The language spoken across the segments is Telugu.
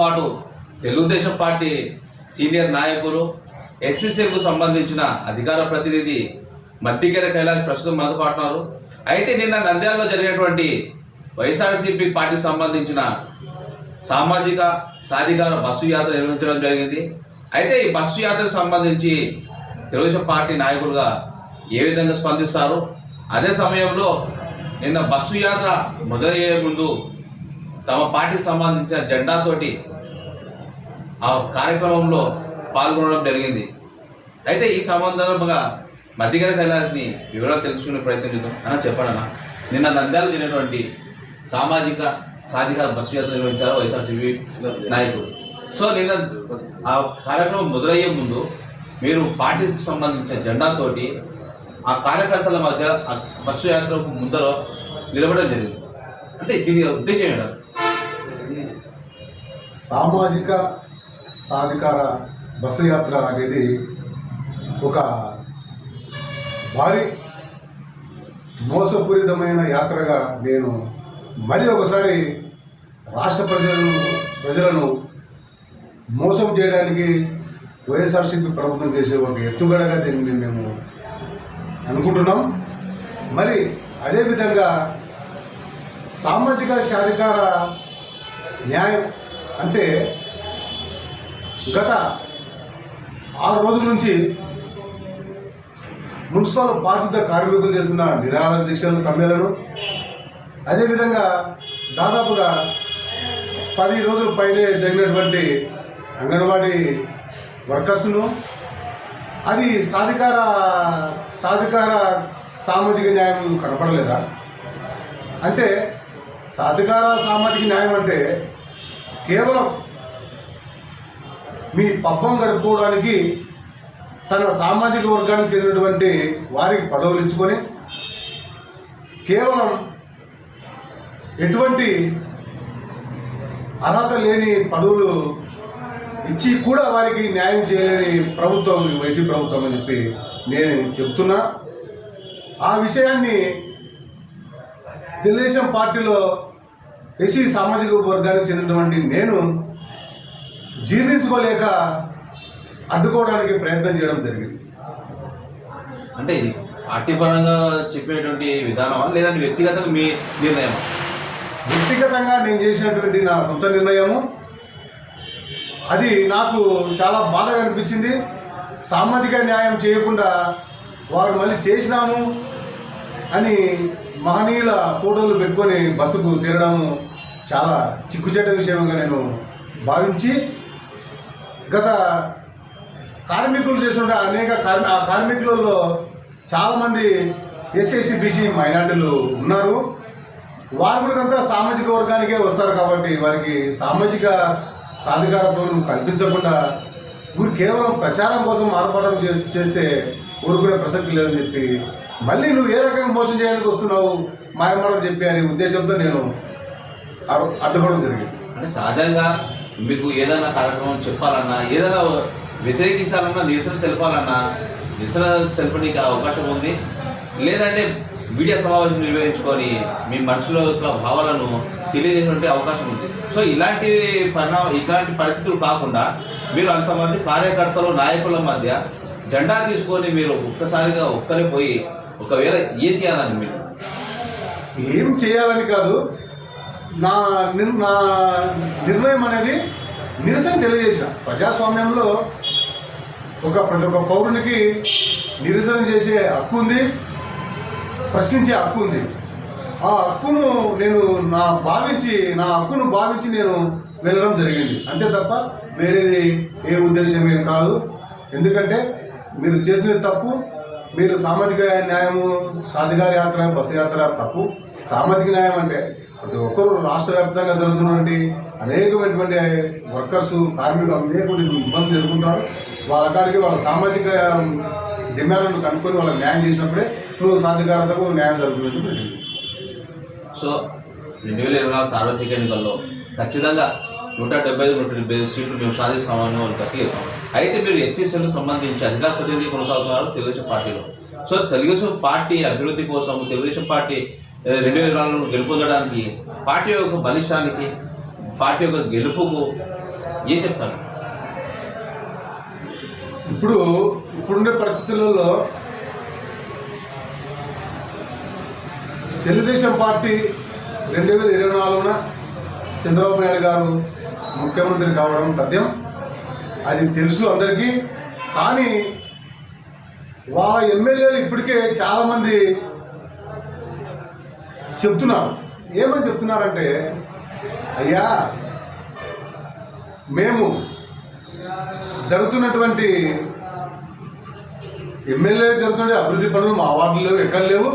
పాటు తెలుగుదేశం పార్టీ సీనియర్ నాయకులు ఎస్సీసీకు సంబంధించిన అధికార ప్రతినిధి మద్దికెర కైలాస్ ప్రస్తుతం మనతో అయితే నిన్న నంద్యాలలో జరిగినటువంటి వైఎస్ఆర్సీపీ పార్టీకి సంబంధించిన సామాజిక సాధికార బస్సు యాత్ర నిర్వహించడం జరిగింది. అయితే ఈ బస్సు యాత్రకు సంబంధించి తెలుగుదేశం పార్టీ నాయకులుగా ఏ విధంగా స్పందిస్తారు? అదే సమయంలో నిన్న బస్సు యాత్ర మొదలయ్యే ముందు తమ పార్టీకి సంబంధించిన జెండాతోటి ఆ కార్యక్రమంలో పాల్గొనడం జరిగింది. అయితే ఈ సంబంధంగా మధ్యగర కైలాస్ని వివరాలు తెలుసుకునే ప్రయత్నం చేద్దాం. అని చెప్పండి నిన్న నంద్యాల జరిగినటువంటి సామాజిక సాధికార బస్సు యాత్ర నిర్వహించారు వైఎస్ఆర్సీపీ నాయకుడు. సో నిన్న ఆ కార్యక్రమం మొదలయ్యే ముందు మీరు పార్టీకి సంబంధించిన జెండాతోటి ఆ కార్యకర్తల మధ్య ఆ బస్సు యాత్రకు ముందర నిలబడడం జరిగింది. అంటే దీని ఉద్దేశం ఏంటంటే సామాజిక సాధికార బస్సు యాత్ర అనేది ఒక భారీ మోసపూరితమైన యాత్రగా నేను మరి ఒకసారి రాష్ట్ర ప్రజలను ప్రజలను మోసం చేయడానికి వైఎస్ఆర్సీపీ ప్రభుత్వం చేసే ఒక ఎత్తుగడగా దీన్ని మేము అనుకుంటున్నాం. మరి అదేవిధంగా సామాజిక సాధికార న్యాయం అంటే గత ఆరు రోజుల నుంచి మున్సిపల్ పారిశుద్ధ కార్మికులు చేస్తున్న నిరాహార దీక్షల సమ్మేళనం. అదేవిధంగా దాదాపుగా పది రోజుల పైనే జరిగినటువంటి అంగన్వాడీ వర్కర్స్ను అది సాధికార సాధికార సామాజిక న్యాయం కనపడలేదా? అంటే సాధికార సామాజిక న్యాయం అంటే కేవలం మీ పబ్బం గడుపుకోవడానికి తన సామాజిక వర్గానికి చెందినటువంటి వారికి పదవులు ఇచ్చుకొని కేవలం ఎటువంటి అర్హత లేని పదవులు ఇచ్చి కూడా వారికి న్యాయం చేయలేని ప్రభుత్వం వైసీపీ ప్రభుత్వం అని చెప్పి నేను చెప్తున్నా ఆ విషయాన్ని తెలుగుదేశం పార్టీలో ఎస్సీ సామాజిక వర్గానికి చెందినటువంటి నేను జీర్ణించుకోలేక అడ్డుకోవడానికి ప్రయత్నం చేయడం జరిగింది. అంటే ఇది పార్టీ పరంగా చెప్పేటువంటి విధానమా? లేదంటే వ్యక్తిగతంగా మీ నిర్ణయం వ్యక్తిగతంగా నేను చేసినటువంటి నా సొంత నిర్ణయము. అది నాకు చాలా బాధగా అనిపించింది. సామాజిక న్యాయం చేయకుండా వారు మళ్ళీ చేసినాము. అని మహనీయుల ఫోటోలు పెట్టుకొని బస్సుకు తిరగడం చాలా చిక్కుచేట విషయంగా నేను భావించి గత కార్మికులు చేసిన అనేక కార్మి ఆ కార్మికులలో చాలామంది ఎస్సీ బీసీ మైనార్టీలు ఉన్నారు. వారు కూడా సామాజిక వర్గానికే వస్తారు కాబట్టి వారికి సామాజిక సాధికారత్వం కల్పించకుండా ఊరు కేవలం ప్రచారం కోసం ఆర్పాటం చేస్తే ఊరుకునే ప్రసక్తి లేదని చెప్పి మళ్ళీ నువ్వు ఏ రకంగా మోసం చేయడానికి వస్తున్నావు? మాయమాటలు చెప్పి అనే ఉద్దేశంతో నేను అడ్డు- జరిగింది. అంటే సహజంగా మీకు ఏదైనా కార్యక్రమం చెప్పాలన్నా ఏదైనా వ్యతిరేకించాలన్నా నిరసన తెలపాలన్నా నిరసన తెలపడానికి అవకాశం ఉంది. లేదంటే మీడియా సమావేశం నిర్వహించుకొని మీ మనసులో యొక్క భావాలను తెలియజేసినటువంటి అవకాశం ఉంది. సో ఇలాంటి పరిణామ ఇలాంటి పరిస్థితులు కాకుండా మీరు అంతమంది కార్యకర్తలు నాయకుల మధ్య జెండా తీసుకొని మీరు ఒక్కసారిగా ఒక్కరే పోయి ఒకవేళ ఏం చేయాలని మీరు? ఏం చేయాలని కాదు. నా నా నిర్ణయం అనేది నిరసన తెలియజేశా. ప్రజాస్వామ్యంలో ఒక ప్రతి ఒక్క పౌరునికి నిరసన చేసే హక్కు ఉంది ప్రశ్నించే హక్కు ఉంది. ఆ హక్కును నేను నా భావించి నా హక్కును భావించి నేను వెళ్ళడం జరిగింది. అంతే తప్ప వేరేది ఏ ఉద్దేశం ఏం కాదు. ఎందుకంటే మీరు చేసిన తప్పు మీరు సామాజిక న్యాయము సాధికార యాత్ర బస్సు యాత్ర తప్పు. సామాజిక న్యాయం అంటే ప్రతి ఒక్కరు రాష్ట్ర వ్యాప్తంగా జరుగుతున్నటువంటి అనేకమైనటువంటి వర్కర్స్ కార్మికులు అనేక ఇబ్బందులు ఎదుర్కొంటారు వాళ్ళ కాడికి వాళ్ళ సామాజిక డిమాండ్లను కనుక్కొని వాళ్ళకి న్యాయం చేసినప్పుడే నువ్వు సాధికారతకు న్యాయం జరుగుతుందని సో రెండు వేల ఇరవై నాలుగు సార్వత్రిక ఎన్నికల్లో ఖచ్చితంగా నూట డెబ్బై ఐదు నూట డెబ్బై ఐదు సీట్లు మేము సాధిస్తామని వాళ్ళు గట్టి అయితే మీరు ఎస్సీసీలకు సంబంధించి అధికార ప్రతినిధి కొనసాగుతున్నారు తెలుగుదేశం పార్టీలో. సో తెలుగుదేశం పార్టీ అభివృద్ధి కోసం తెలుగుదేశం పార్టీ రెండు వేల నాలుగులో గెలుపొందడానికి పార్టీ యొక్క బలిష్టానికి పార్టీ యొక్క గెలుపుకు ఏం చెప్తారు? ఇప్పుడు ఇప్పుడుండే పరిస్థితులలో తెలుగుదేశం పార్టీ రెండు వేల ఇరవై నాలుగున చంద్రబాబు నాయుడు గారు ముఖ్యమంత్రి కావడం తథ్యం. అది తెలుసు అందరికీ. కానీ వాళ్ళ ఎమ్మెల్యేలు ఇప్పటికే చాలామంది చెప్తున్నారు. ఏమని చెప్తున్నారంటే అయ్యా మేము జరుగుతున్నటువంటి ఎమ్మెల్యే జరుగుతుండే అభివృద్ధి పనులు మా వార్డులో ఎక్కడ లేవు.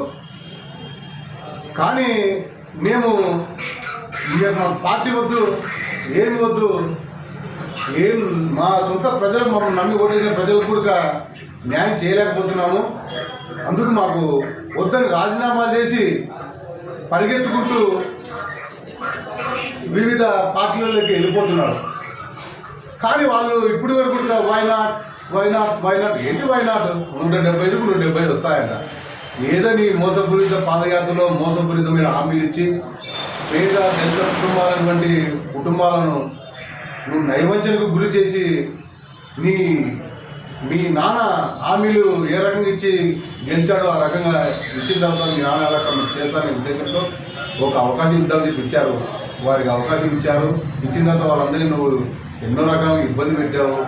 కానీ మేము పార్టీ వద్దు ఏం వద్దు? ఏం మా సొంత ప్రజలు మమ్మల్ని నమ్మి ఓటేసిన ప్రజలకు కూడా న్యాయం చేయలేకపోతున్నాము. అందుకు మాకు వద్దని రాజీనామా చేసి పరిగెత్తుకుంటూ వివిధ పార్టీలలోకి వెళ్ళిపోతున్నారు. కానీ వాళ్ళు ఇప్పుడు వరకు why not why not why not ఏంటి వైనాట్ నూట డెబ్బై ఐదుకు నూట డెబ్బై ఐదు వస్తాయంట. ఏదో నీ మోసపూరిత పాదయాత్రలో మోసపూరితమైన హామీలు ఇచ్చి పేద దళిత కుటుంబాల వంటి కుటుంబాలను నువ్వు నైవంచనకు గురి చేసి నీ మీ నాన్న హామీలు ఏ రకంగా ఇచ్చి గెలిచాడో ఆ రకంగా ఇచ్చిన తర్వాత మీ నాన్న ఎలా చేస్తారనే ఉద్దేశంతో ఒక అవకాశం ఇద్దామని చెప్పి ఇచ్చారు. వారికి అవకాశం ఇచ్చారు. ఇచ్చిన తర్వాత వాళ్ళందరినీ నువ్వు ఎన్నో రకాలుగా ఇబ్బంది పెట్టావు.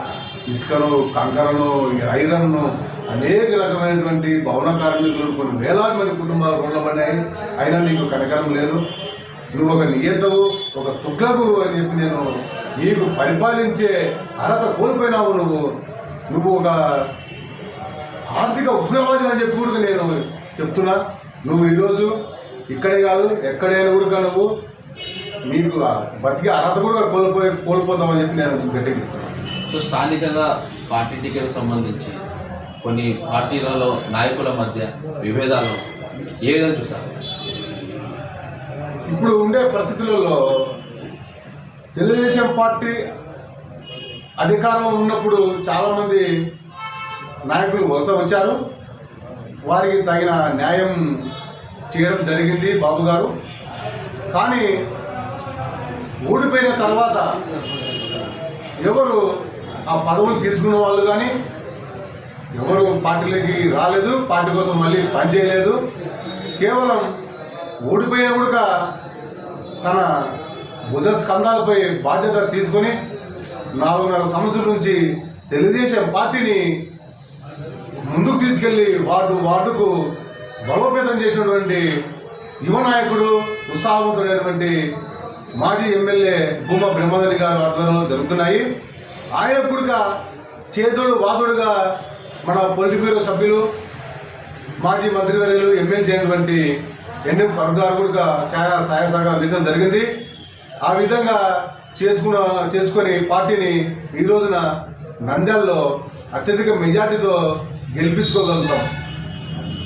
ఇసుకను కంకరను ఐరన్ను అనేక రకమైనటువంటి భవన కార్మికులు కొన్ని వేలాది మంది కుటుంబాలు కొనబడ్డాయి. అయినా నీకు కనకరం లేదు. నువ్వు ఒక నియంతవు ఒక తుగ్లకు అని చెప్పి నేను నీకు పరిపాలించే అర్హత కోల్పోయినావు నువ్వు. నువ్వు ఒక ఆర్థిక ఉగ్రవాది అని చెప్పి కూడా నేను చెప్తున్నా. నువ్వు ఈరోజు ఇక్కడే కాదు ఎక్కడైనా కూడా నువ్వు నీకు బతికి బతికే అర్హత కూడా కోల్పోయి కోల్పోతామని చెప్పి నేను గట్టిగా చెప్తున్నాను సో స్థానికంగా పార్టీ టికెట్ సంబంధించి కొన్ని పార్టీలలో నాయకుల మధ్య విభేదాలు ఏ విధంగా చూసారు ఇప్పుడు ఉండే పరిస్థితులలో తెలుగుదేశం పార్టీ అధికారంలో ఉన్నప్పుడు చాలామంది నాయకులు వలస వచ్చారు. వారికి తగిన న్యాయం చేయడం జరిగింది బాబు గారు. కానీ ఓడిపోయిన తర్వాత ఎవరు ఆ పదవులు తీసుకున్న వాళ్ళు కానీ ఎవరు పార్టీలోకి రాలేదు పార్టీ కోసం మళ్ళీ పనిచేయలేదు. కేవలం ఓడిపోయిన కూడా తన బుధ స్కంధాలపై బాధ్యత తీసుకొని నాలుగున్నర సంవత్సరం నుంచి తెలుగుదేశం పార్టీని ముందుకు తీసుకెళ్ళి వార్డు వార్డుకు బలోపేతం చేసినటువంటి యువ నాయకుడు ఉత్సాహవంతుడైనటువంటి మాజీ ఎమ్మెల్యే భూమా బ్రహ్మారెడ్డి గారు ఆధ్వర్యంలో జరుగుతున్నాయి. ఆయన కూడా చేదుడు వాదుడుగా మన పొలిటిక్ బ్యూరో సభ్యులు మాజీ మంత్రివర్యులు ఎమ్మెల్సీ అయినటువంటి ఎన్ఎం సర్గారు కూడా చాలా సహాయ సహకారం అందించడం జరిగింది. ఆ విధంగా చేసుకున్న చేసుకొని పార్టీని ఈ రోజున నంద్యాలలో అత్యధిక మెజార్టీతో గెలిపించుకోగలుగుతాం.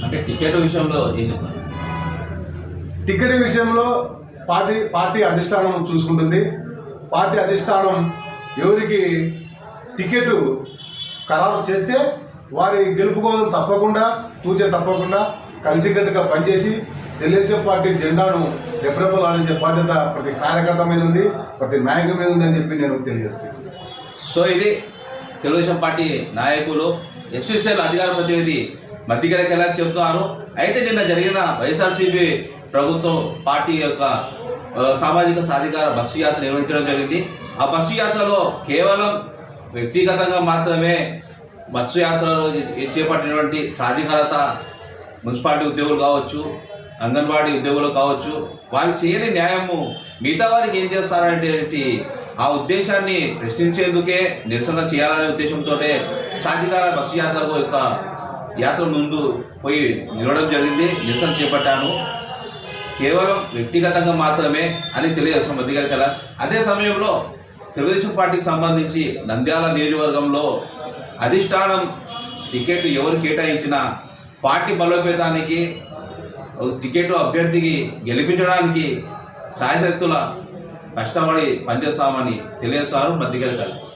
అంటే టికెట్ విషయంలో టికెట్ విషయంలో పార్టీ పార్టీ అధిష్టానం చూసుకుంటుంది. పార్టీ అధిష్టానం ఎవరికి టికెట్ ఖరారు చేస్తే వారి గెలుపు కోసం తప్పకుండా తూచే తప్పకుండా కలిసికట్టుగా పనిచేసి తెలుగుదేశం పార్టీ జెండాను రెప్రపలాడించే బాధ్యత ప్రతి కార్యకర్త మీద ఉంది ప్రతి నాయకుడి మీద అని చెప్పి నేను తెలియజేస్తున్నాను. సో ఇది తెలుగుదేశం పార్టీ నాయకులు ఎస్ఎస్ఎల్ అధికార ప్రతినిధి మధ్యగరకి ఎలా చెబుతున్నారు అయితే నిన్న జరిగిన వైఎస్ఆర్సీపీ ప్రభుత్వం పార్టీ యొక్క సామాజిక సాధికార బస్సు యాత్ర నిర్వహించడం జరిగింది. ఆ బస్సు యాత్రలో కేవలం వ్యక్తిగతంగా మాత్రమే బస్సు యాత్రలో చేపట్టినటువంటి సాధికారత మున్సిపాలిటీ ఉద్యోగులు కావచ్చు అంగన్వాడీ ఉద్యోగులు కావచ్చు వాళ్ళు చేయని న్యాయము మిగతా వారికి ఏం చేస్తారంటే ఆ ఉద్దేశాన్ని ప్రశ్నించేందుకే నిరసన చేయాలనే ఉద్దేశంతో సాధికార బస్సు యాత్రకు యొక్క యాత్ర ముందు పోయి నిలవడం జరిగింది. నిరసన చేపట్టాను. కేవలం వ్యక్తిగతంగా మాత్రమే అని తెలియజేస్తాం మధ్యగారి కైలాస్. అదే సమయంలో తెలుగుదేశం పార్టీకి సంబంధించి నంద్యాల నియోజకవర్గంలో అధిష్టానం టికెట్ ఎవరు కేటాయించినా పార్టీ బలోపేతానికి టికెట్ అభ్యర్థికి గెలిపించడానికి సాయశక్తుల కష్టపడి పనిచేస్తామని తెలియజేస్తారు మధ్యగారి కలిసి